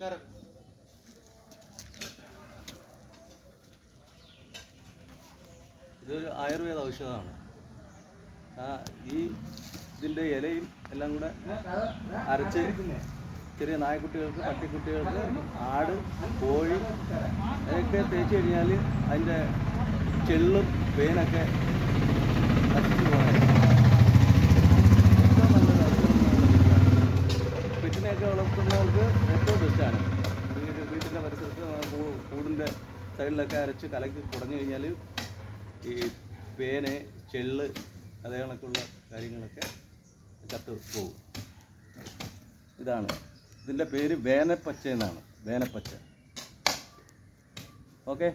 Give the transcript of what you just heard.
നമസ്കാരം. ഇതൊരു ആയുർവേദ ഔഷധമാണ്. ഈ ഇതിന്റെ ഇലയും എല്ലാം കൂടെ അരച്ച് ചെറിയ നായക്കുട്ടികൾക്ക് പട്ടിക്കുട്ടികൾക്ക് ആട് കോഴി അതൊക്കെ തേച്ച് കഴിഞ്ഞാൽ അതിന്റെ ചെള്ളും പേനൊക്കെ ഏറ്റവും ബെസ്റ്റാണ് വീട് വീട്ടിന്റെ പരിസരത്ത് കൂടിന്റെ സൈഡിലൊക്കെ അരച്ച് കലക്കി കുടഞ്ഞു കഴിഞ്ഞാൽ ഈ പേന് ചെള്ള് അതേ കണക്കുള്ള കാര്യങ്ങളൊക്കെ ചത്ത് പോകും. ഇതാണ്. ഇതിന്റെ പേര് വേനപ്പച്ച എന്നാണ്. വേനപ്പച്ച. ഓക്കെ?